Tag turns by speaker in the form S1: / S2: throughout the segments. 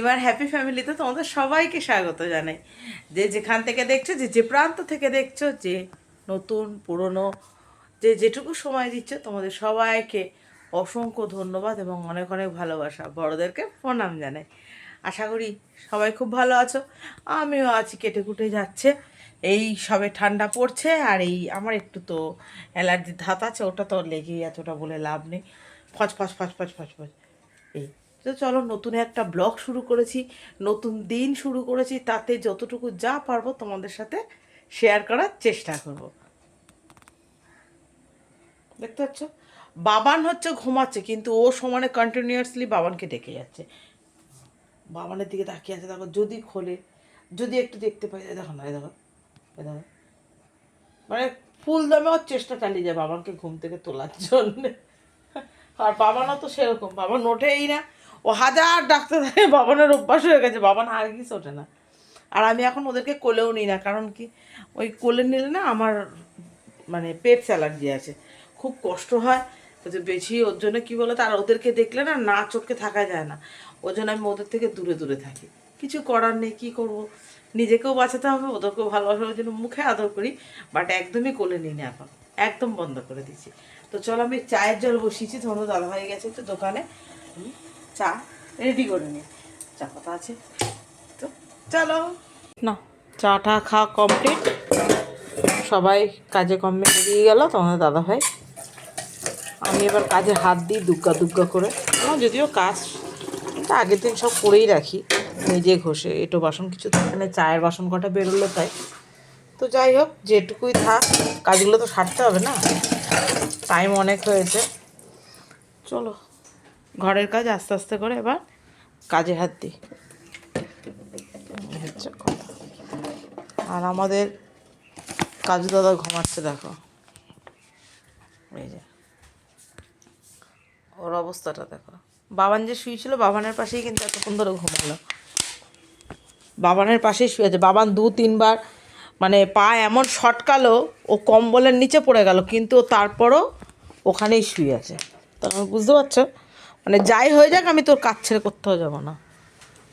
S1: রিমার happy ফ্যামিলিতে তোমাদের সবাইকে স্বাগত জানাই। যে যেখান থেকে দেখছ, যে যে প্রান্ত থেকে দেখছ, যে নতুন, পুরনো, যে যেটুকু সময় দিচ্ছ, তোমাদের সবাইকে অসংখ্য ধন্যবাদ এবং অনেক অনেক ভালোবাসা। বড়োদেরকে প্রণাম জানাই। আশা করি সবাই খুব ভালো আছো। আমিও আছি, কেটে কুটে যাচ্ছে। এই সবে ঠান্ডা পড়ছে আর এই আমার একটু তো অ্যালার্জির ধাত আছে, ওটা তো লেগেই আছে, ওটা বলে লাভ নেই। ফচ ফচ ফচ ফচ ফচ ফচ। এই তো চলো, নতুন একটা ব্লগ শুরু করেছি, নতুন দিন শুরু করেছি, তাতে যতটুকু যা পারব তোমাদের সাথে শেয়ার করার চেষ্টা করব। দেখতে পাচ্ছ? বাবান হচ্ছে ঘুমাচ্ছে, কিন্তু ও সমানে কন্টিনিউয়াসলি বাবানকে ডেকে যাচ্ছে। বাবানের দিকে তাকিয়ে আছে, দেখো, যদি খোলে, যদি একটু দেখতে পাই দেখো না দেখো দেখো। মানে ফুল দামে ওর চেষ্টা চালিয়ে যায় বাবানকে ঘুম থেকে তোলার জন্য। আর বাবানও তো সেরকম, বাবান ওঠেই না। ও হাজার ডাক্তার বাবানের অভ্যাস হয়ে গেছে বাবান আর কিছু ওঠে না। আর আমি এখন ওদেরকে কোলেও নিই না, কারণ কি? ওই কোলে নিলে না আমার মানে পেট অ্যালার্জি আছে। খুব কষ্ট হয় তো বেশি ওর জন্য কী বলো আর ওদেরকে দেখলে না না চোখে থাকা যায় না। ওই জন্য আমি ওদের থেকে দূরে দূরে থাকি। কিছু করার নেই, কী করব? নিজেকেও বাঁচাতে হবে, ওদেরকেও ভালোবাসার জন্য মুখে আদর করি বাট একদমই কোলে নিই না এখন। একদম বন্ধ করে দিচ্ছি। তো চলো আমি চায়ের জল বসিয়েছি তোমার দাদা হয়ে গেছে তো দোকানে। চা রেডি করে নিই চা পাতা আছে। তো চলো। না, চাটা খাওয়া কমপ্লিট সবাই কাজে কমে বেরিয়ে গেল, তোমাদের দাদা ভাই আমি এবার কাজে হাত দিই দুগ্গা দুগ্গা করে। আমার যদিও কাজ কিন্তু আগের দিন সব করেই রাখি। নিজে ঘষে, এটো বাসন কিছু থাকে না, চায়ের বাসন কটা বেরোলো তাই। তো যাই হোক, যেটুকুই থাক, কাজগুলো তো সারতে হবে না? টাইম অনেক হয়েছে। চলো। ঘরের কাজ আস্তে আস্তে করে এবার কাজে হাত দিই। আর আমাদের কাজু দাদা ঘুমাচ্ছে, দেখো। এই যে। ওর অবস্থাটা দেখো। বাবান যে শুয়েছিল, বাবানের পাশেই কিন্তু এতক্ষণ ধরে ঘুমালো। বাবানের পাশেই শুয়ে আছে। বাবান দু, তিনবার মানে পা এমন শটকালো ও কম্বলের নিচে পড়ে গেল, কিন্তু তারপরও ওখানেই শুয়ে আছে। তখন বুঝতে পারছ? মানে যাই হয়ে যাক, আমি তোর কাজ ছেড়ে করতেও যাব না।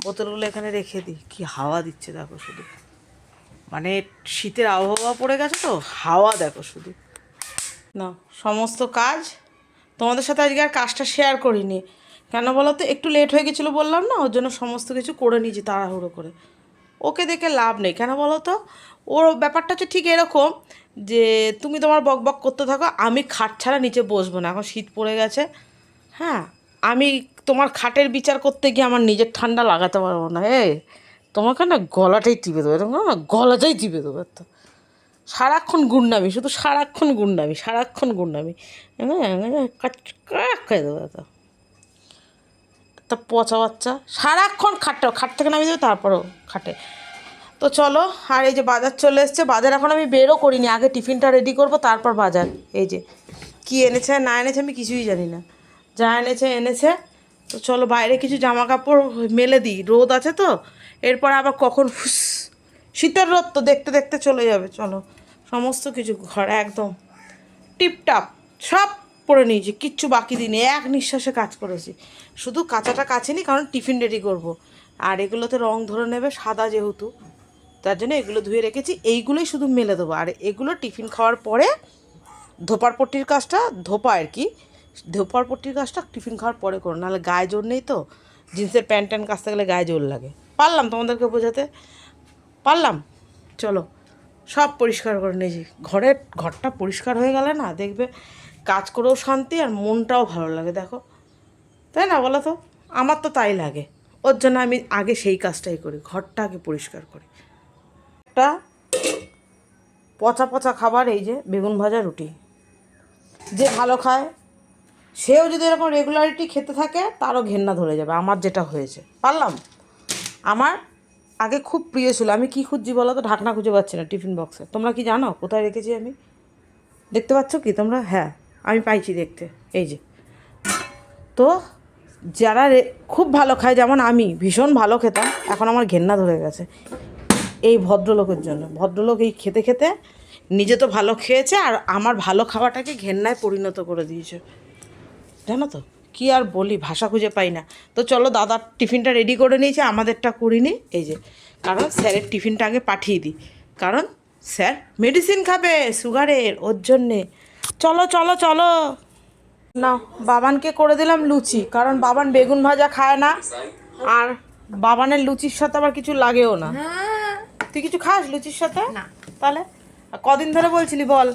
S1: বোতলগুলো এখানে রেখে দিই। কি হাওয়া দিচ্ছে দেখো শুধু। মানে শীতের আবহাওয়া পড়ে গেছে তো, হাওয়া দেখো শুধু। না, সমস্ত কাজ তোমাদের সাথে আজকে আর কাজটা শেয়ার করিনি। কেন বলো তো একটু লেট হয়ে গেছিল বললাম না, ওর জন্য সমস্ত কিছু করে নিয়েছি তাড়াহুড়ো করে। ওকে দেখে লাভ নেই। কেন বলো তো ওর ব্যাপারটা হচ্ছে ঠিক এরকম যে, তুমি তোমার বক বক করতে থাকো, আমি খাট ছাড়া নিচে বসবো না। এখন শীত পড়ে গেছে। হ্যাঁ আমি তোমার খাটের বিচার করতে গিয়ে আমার নিজের ঠান্ডা লাগাতে পারব না, এ। তোমাকে না গলাটাই টিপে দেবো, এরকম না, গলাটাই টিপে দেবো তো সারাক্ষণ গুন্ডামি, শুধু সারাক্ষণ গুন্ডামি সারাক্ষণ গুন্ডামি। খাই দেবো তো তা পচা বাচ্চা, সারাক্ষণ খাটটা খাট থেকে নামিয়ে দেবে, তারপরও খাটে। তো চলো, আর এই যে বাজার চলে এসছে, বাজার এখন আমি বেরও করিনি, আগে টিফিনটা রেডি করব, তারপর বাজার। এই যে, কি এনেছে না এনেছে আমি কিছুই জানি না। যা এনেছে এনেছে। তো চলো বাইরে কিছু জামা কাপড় মেলে দিই। রোদ আছে তো? এরপর আবার কখন ফুস, শীতের রোদ তো দেখতে দেখতে চলে যাবে। চলো, সমস্ত কিছু ঘর একদম টিপটাপ, সব পরে নিয়েছি, কিচ্ছু বাকি দিনে এক নিঃশ্বাসে কাজ করেছি। শুধু কাঁচাটা কাছেনি কারণ টিফিন রেডি করব। আর এগুলোতে রং ধরে নেবে, সাদা যেহেতু, তার জন্য এগুলো ধুয়ে রেখেছি। এইগুলোই শুধু মেলে দেবো। আর এগুলো টিফিন খাওয়ার পরে ধোপার পট্টির কাজটা, ধোপা আর কি ধোপার পট্টির কাজটা টিফিন খাওয়ার পরে করো, নাহলে গায়ে জোর নেই তো। জিন্সের প্যান্ট ট্যান্ট কাচতে গেলে গায়ে জোর লাগে। পারলাম তোমাদেরকে বোঝাতে? পারলাম? চলো, সব পরিষ্কার করে নিয়েছি ঘরের ঘরটা পরিষ্কার হয়ে গেলে না, দেখবে কাজ করেও শান্তি আর মনটাও ভালো লাগে, দেখো। তাই না বলো তো? আমার তো তাই লাগে। ওর জন্য আমি আগে সেই কাজটাই করি ঘরটা আগে পরিষ্কার করি। একটা পচা পচা খাবার, এই যে বেগুন ভাজা রুটি। যে ভালো খায় সেও যদি এরকম রেগুলারিটি খেতে থাকে, তারও ঘেন্না ধরে যাবে, আমার যেটা হয়েছে। পারলাম? আমার আগে খুব প্রিয় ছিল। আমি কি খুঁজছি বলো তো? ঢাকনা খুঁজে পাচ্ছি না টিফিন বক্সে তোমরা কি জানো? কোথায় রেখেছি আমি? দেখতে পাচ্ছ কি? তোমরা? হ্যাঁ আমি পাইছি দেখতে। এই যে। তো যারা খুব ভালো খায়, যেমন আমি, ভীষণ ভালো খেতাম, এখন আমার ঘেন্না ধরে গেছে। এই ভদ্রলোকের জন্য। ভদ্রলোক এই খেতে খেতে নিজে তো ভালো খেয়েছে, আর আমার ভালো খাওয়াটাকে ঘেন্নায় পরিণত করে দিয়েছে। জানো তো? কি আর বলি ভাষা খুঁজে পাই না। তো চলো দাদার টিফিনটা রেডি করে নিয়েছে আমাদেরটা করিনি। এই যে কারণ স্যারের টিফিনটা আগে পাঠিয়ে দিই। কারণ স্যার মেডিসিন খাবে সুগারের ওর জন্যে। চলো চলো চলো। না বাবানকে করে দিলাম লুচি কারণ বাবান বেগুন ভাজা খায় না। আর বাবানের লুচির সাথে আবার কিছু লাগেও না। তুই কিছু খাস লুচির সাথে?
S2: না।
S1: তাহলে? কদিন ধরে বলছিলি বল।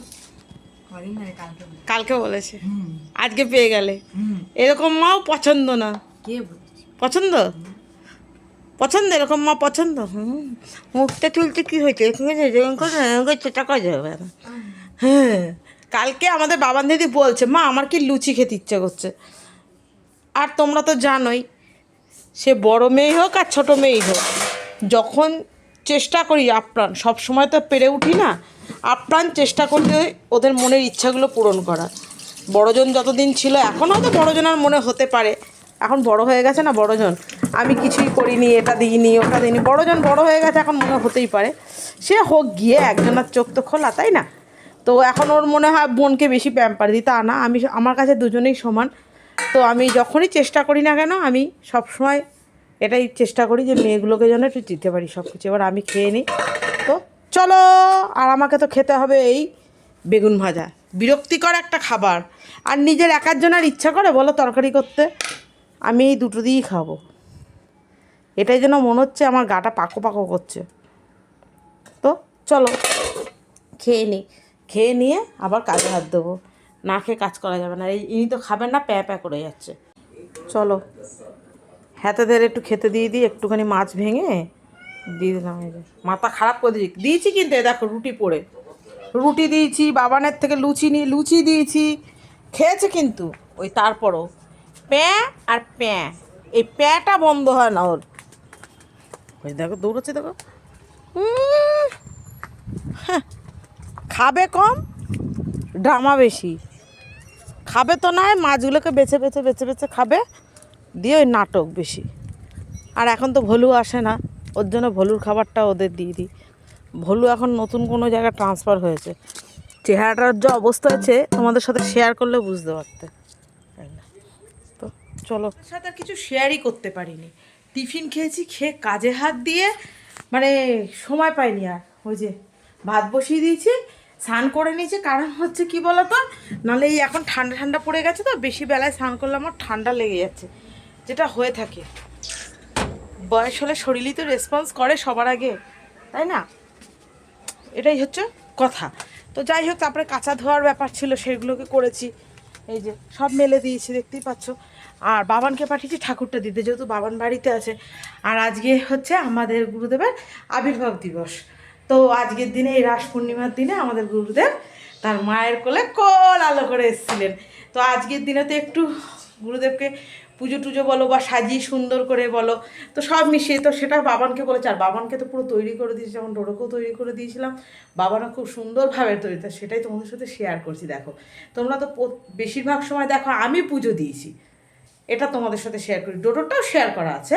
S2: কালকে
S1: বলেছে। আজকে পেয়ে গেলে। এরকম মাও পছন্দ না। পছন্দ? পছন্দ? এরকম মা পছন্দ? হুম। মুখটা চুলতে কি হয়েছে? যেরকম করে যাবে না হ্যাঁ। কালকে আমাদের বাবান দিদি বলছে মা আমার কি লুচি খেতে ইচ্ছে করছে? আর তোমরা তো জানোই সে বড় মেয়ে হোক আর ছোটো মেয়েই হোক যখন চেষ্টা করি আপ্রাণ। সব সময় তো পেরে উঠি না। আপ্রাণ চেষ্টা করতে ওদের মনের ইচ্ছাগুলো পূরণ করা বড়জন যতদিন ছিল, এখন হয়তো বড়জনের মনে হতে পারে। এখন বড় হয়ে গেছে না বড়জন? আমি কিছুই করিনি, এটা দিইনি, ওটা দিইনি। বড়জন বড় হয়ে গেছে, এখন মনে হতেই পারে। সে হোক, গিয়ে একজনের চোখ তো খোলা, তাই না? তো এখন ওর মনে হয় বোনকে বেশি প্যাম্পার দিই। তা না, আমি আমার কাছে দুজনেই সমান। তো আমি যখনই চেষ্টা করি না কেন, আমি সবসময় এটাই চেষ্টা করি যে মেয়েগুলোকে যেন একটু দিতে পারি সব কিছু এবার আমি খেয়ে নিই। তো চলো, আর আমাকে তো খেতে হবে এই বেগুন ভাজা। বিরক্তিকর একটা খাবার। আর নিজের একার জন্য আর ইচ্ছা করে বলো তরকারি করতে। আমি এই দুটো দিয়েই খাব। এটাই যেন মনে হচ্ছে আমার গাটা পাকো পাকো করছে। তো চলো, খেয়ে নিই। খেয়ে নিয়ে আবার কাজে হাত দেবো। না খেয়ে কাজ করা যাবে না। এই ইনি তো খাবেন না, প্যা প্যা করে যাচ্ছে। চলো। হাতেদের একটু খেতে দিয়ে দিই একটুখানি মাছ ভেঙে দিয়ে দিলাম এই যে। মাথা খারাপ করে দিয়েছি। দিয়েছি কিন্তু দেখো রুটি পড়ে। রুটি দিয়েছি বাবানের থেকে লুচি নিয়ে লুচি দিয়েছি। খেয়েছে কিন্তু ওই তারপরও। প্যাঁ আর প্যাঁ। এই প্যাঁটা বন্ধ হয় না ওর। ওই দেখো দৌড়চ্ছে দেখো। হ্যাঁ, খাবে কম ড্রামা বেশি। খাবে তো নয় মাছগুলোকে বেছে বেছে বেছে বেছে খাবে। দিয়ে ওই নাটক বেশি। আর এখন তো ভলু আসে না, ওর জন্য ভলুর খাবারটা ওদের দিয়ে দিই। ভলু এখন নতুন কোনো জায়গায় ট্রান্সফার হয়েছে। চেহারাটার যে অবস্থা আছে, তোমাদের সাথে শেয়ার করলে বুঝতে পারতে? তো চলো। সাথে আর কিছু শেয়ারই করতে পারিনি। টিফিন খেয়েছি, খেয়ে কাজে হাত দিয়ে মানে সময় পাইনি আর। ওই যে ভাত বসিয়ে দিয়েছি, স্নান করে নিয়েছি। কারণ হচ্ছে কি বলো তো নাহলে এই এখন ঠান্ডা ঠান্ডা পড়ে গেছে তো, বেশি বেলায় স্নান করলে আমার ঠান্ডা লেগে যাচ্ছে। যেটা হয়ে থাকে। বয়স হলে শরীরই তো রেসপন্স করে সবার আগে, তাই না? এটাই হচ্ছে কথা। তো যাই হোক, তারপরে কাঁচা ধোয়ার ব্যাপার ছিল, সেগুলোকে করেছি। এই যে সব মেলে দিয়েছি, দেখতেই পাচ্ছ। আর বাবানকে পাঠিয়েছি ঠাকুরটা দিতে, যেহেতু বাবান বাড়িতে আছে। আর আজকে হচ্ছে আমাদের গুরুদেবের আবির্ভাব দিবস। তো আজকের দিনে, এই রাস পূর্ণিমার দিনে আমাদের গুরুদেব তার মায়ের কোলে কোল আলো করে এসেছিলেন। তো আজকের দিনে তো একটু গুরুদেবকে পুজো টুজো বলো বা সাজিয়ে সুন্দর করে বলো, তো সব মিশিয়ে তো সেটা বাবানকে বলেছে। আর বাবানকে তো পুরো তৈরি করে দিয়েছি, যেমন ডোরোকেও তৈরি করে দিয়েছিলাম। বাবানও খুব সুন্দরভাবে তৈরি, তো সেটাই তোমাদের সাথে শেয়ার করছি, দেখো। তোমরা তো বেশিরভাগ সময় দেখো আমি পুজো দিয়েছি, এটা তোমাদের সাথে শেয়ার করি। ডোডোটাও শেয়ার করা আছে,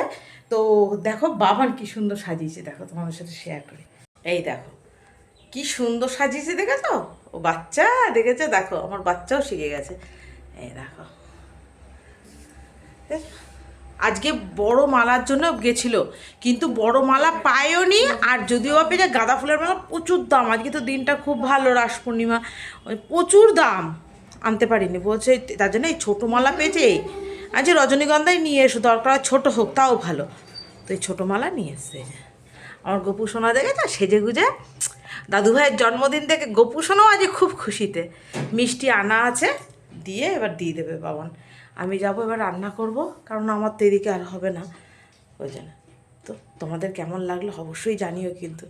S1: তো দেখো বাবান কি সুন্দর সাজিয়েছে, দেখো তোমাদের সাথে শেয়ার করি। এই দেখো, কি সুন্দর সাজিয়েছে, দেখেছ? ও বাচ্চা, দেখেছ? দেখো, আমার বাচ্চাও শিখে গেছে। এই দেখো। আজকে বড় মালার জন্য গেছিল। কিন্তু বড় মালা পায়ও নি আর যদিও বা পেয়ে যায়, গাঁদা ফুলের মালা প্রচুর দাম। আজকে তো দিনটা খুব ভালো রাস পূর্ণিমা। প্রচুর দাম। আনতে পারিনি বলছে তার জন্য এই ছোটো মালা পেয়েছে এই। আজ রজনীগন্ধাই নিয়ে এসো দরকার ছোটো হোক তাও ভালো। তো এই ছোটো মালা নিয়ে এসছে। আমার গপু সোনা দেখেছ সেজে গুজে দাদু ভাইয়ের জন্মদিন থেকে গপু সোনাও আজ খুব খুশিতে। মিষ্টি আনা আছে দিয়ে এবার দিয়ে দেবে বাবান। আমি যাব এবার রান্না করব কারণ আমার তো এদিকে আর হবে না। ওই জন্য। তো তোমাদের কেমন লাগল অবশ্যই জানিও কিন্তু।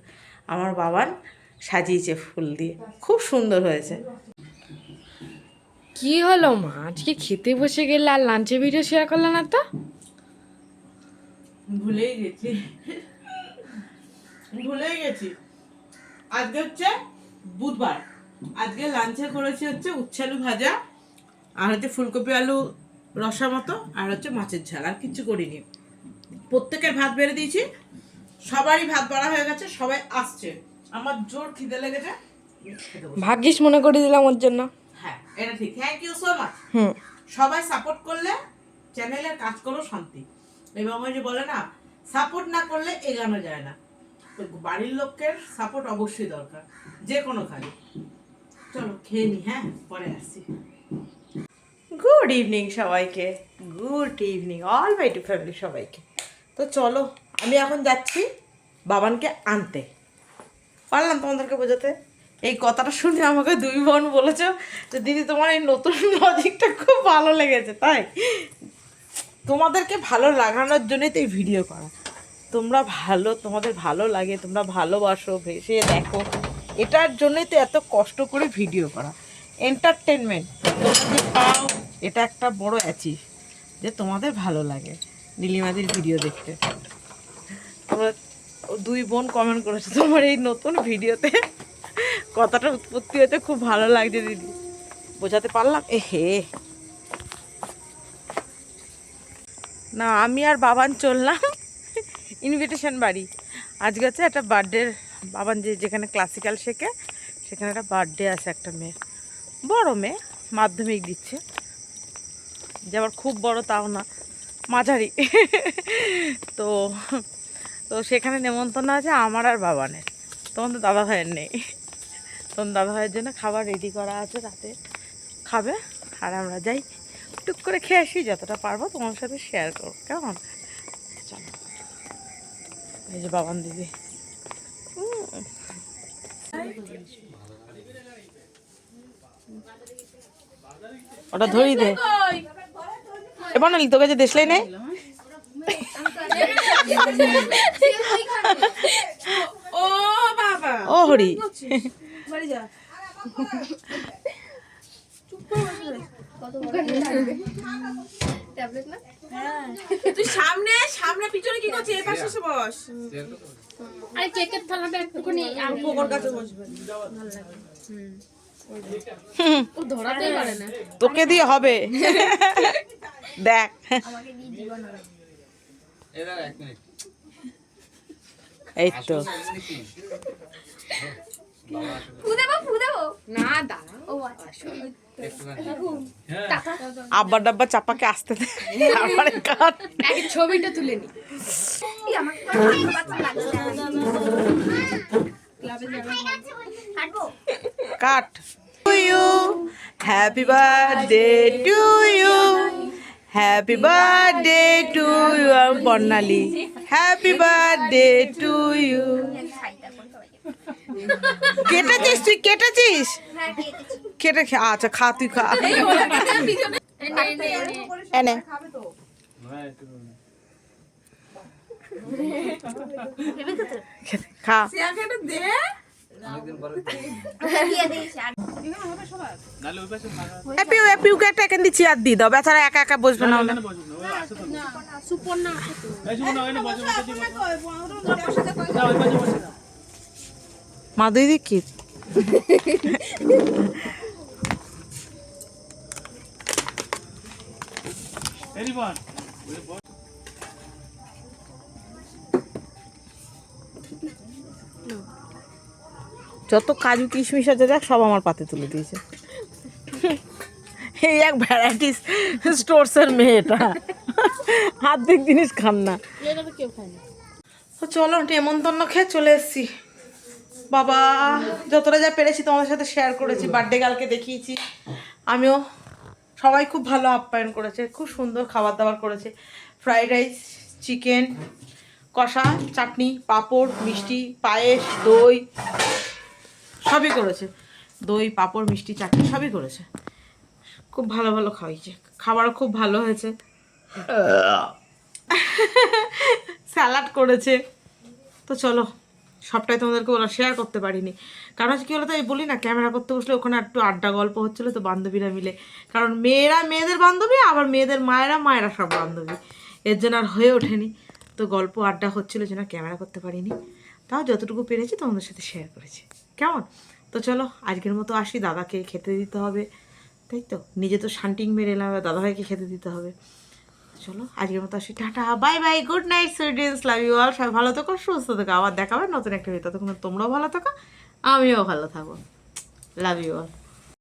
S1: আমার বাবান সাজিয়েছে ফুল দিয়ে। খুব সুন্দর হয়েছে।
S2: কি হলো মা? আজকে খেতে বসে গেলে আর লাঞ্চে ভিডিও শেয়ার করলে না তো?
S1: ভুলেই গেছি। ভুলেই গেছি। আজকে হচ্ছে বুধবার। আজকে লাঞ্চে করেছি হচ্ছে উচ্ছে আলু ভাজা আর হচ্ছে ফুলকপি আলু রসা মতো আর হচ্ছে মাছের ঝাল আর কিচ্ছু করিনি। প্রত্যেকের ভাত বেড়ে দিয়েছি সবারই ভাত বাড়া হয়ে গেছে সবাই আসছে। আমার জোর খিদে লেগেছে
S2: ভাগ্যিস মনে করে দিলাম ওর জন্য।
S1: হ্যাঁ এটা ঠিক। Thank you so much
S2: hmm.
S1: সবাই সাপোর্ট করলে চ্যানেলের কাজ করো শান্তি। এবং ওই যে বলে না সাপোর্ট না করলে এগানো যায় না। তো বাড়ির লোকের সাপোর্ট অবশ্যই দরকার যে কোনো কাজে। চলো খেয়ে নি হ্যাঁ? পরে আসছি। গুড ইভিনিং সবাইকে। Good evening all my to family সবাইকে। তো চলো, আমি এখন যাচ্ছি বাবানকে আনতে। পারলাম তোমাদেরকে বোঝাতে? এই কথাটা শুনে আমাকে দুই বোন বলেছ যে, দিদি, তোমার এই নতুন লজিকটা খুব ভালো লেগেছে, তাই? তোমাদেরকে ভালো লাগানোর জন্যই তো এই ভিডিও করা। তোমরা ভালো, তোমাদের ভালো লাগে, তোমরা ভালোবাসো, ভেসে দেখো। এটার জন্যই তো এত কষ্ট করে ভিডিও করা। এন্টারটেনমেন্ট তোমরা যে পাও এটা একটা বড় অ্যাচিভ যে তোমাদের ভালো লাগে। নীলিমাদির ভিডিও দেখতে। তোমরা দুই বোন কমেন্ট করেছে, তোমার এই নতুন ভিডিওতে কথাটা উৎপত্তি হতে খুব ভালো লাগছে দিদি। বোঝাতে পারলাম? এ হে। না, আমি আর বাবান চললাম। ইনভিটেশন বাড়ি। আজকে হচ্ছে একটা বার্থডের বাবান যে যেখানে ক্লাসিক্যাল শেখে, সেখানে একটা বার্থডে আছে একটা মেয়ে। বড় মেয়ে, মাধ্যমিক দিচ্ছে। যে আবার খুব বড় তাও না মাঝারি। তো তো সেখানে নেমন্তন্ন আছে আমার আর বাবানের। তখন তো দাদা ভাইয়ের নেই। তখন দাদা ভাইয়ের জন্য খাবার রেডি করা আছে রাতে। খাবে আর আমরা যাই। টুক করে খেয়ে আসি যতটা পারব তোমার সাথে শেয়ার করব কেমন? চলো। এই যে বাবান দিদি। ওটা ধরি দে। এবার না তোকে যে দেশলাই নেই
S3: ও বাবা।
S1: ও হরি।
S3: তুই সামনে সামনে পিছনে কি করছিস? এপাশে এসে বস।
S2: আরে কেকের থালাটা একটুখানি আমি
S3: পোকর কাছে বসবে।
S2: পারে না
S1: তোকে দিয়ে হবে। দেখ। এই তো।
S2: না
S1: আব্বা ডাব্বা চাপাকে আসতে তারপরে
S2: ছবিটা তুলে নি?
S1: Cut. To you happy birthday to you happy birthday to you আমি Barnali happy birthday to you কেটেছিস তুই? কেটেছিস? কেটে আচ্ছা খা, তুই খা। এনে। খা একটা এখান দিয়ে চেয়ার দিয়ে দাও। বেচারা একা একা বসবে না হলে। মা দিদি যত কাজু কিশমিশ আছে, দেখ, সব আমার পাতে তুলে দিয়েছে। এই এক ভ্যারাইটিস স্টোরসের মেয়েটা। হার্দিক জিনিস খান না। চলো, নেমন্তন্ন খেয়ে চলে এসেছি। বাবা, যতটা যা পেরেছি তোমাদের সাথে শেয়ার করেছি বার্থডে গার্লকে দেখিয়েছি। আমিও সবাই খুব ভালো আপ্যায়ন করেছে, খুব সুন্দর খাবার দাবার করেছে। ফ্রাইড রাইস চিকেন কষা, চাটনি, পাঁপড়, মিষ্টি, পায়েস, দই। সবই করেছে। দই, পাঁপড়, মিষ্টি, চাটনি সবই করেছে। খুব ভালো ভালো খাওয়াইছে। খাবার খুব ভালো হয়েছে। স্যালাড করেছে। তো চলো, সবটাই তোমাদেরকে ওরা শেয়ার করতে পারিনি। কারণ কী বলো তো এই বলি না ক্যামেরা করতে বসলে ওখানে একটু আড্ডা গল্প হচ্ছিল, তো বান্ধবীরা মিলে। কারণ মেয়েরা মেয়েদের বান্ধবী, আবার মেয়েদের মায়েরা মায়েরা সব বান্ধবী। এর জন্য আর হয়ে ওঠেনি। তো গল্প, আড্ডা হচ্ছিল যেন ক্যামেরা করতে পারিনি। তাও যতটুকু পেরেছি তোমাদের সাথে শেয়ার করেছি। কেমন? তো চলো, আজকের মতো আসি, দাদাকে খেতে দিতে হবে। তাই তো? নিজে তো শান্টিং মেরে এলাম দাদাভাইকে খেতে দিতে হবে। চলো, আজকের মতো আসি, tata, bye bye, good night sweetens love you all, সবাই ভালো থাকো, সুস্থ থাকো, আবার দেখাবে নতুন একটা ভিডিও তখন তোমরাও ভালো থাকো, আমিও ভালো থাকব। Love you all.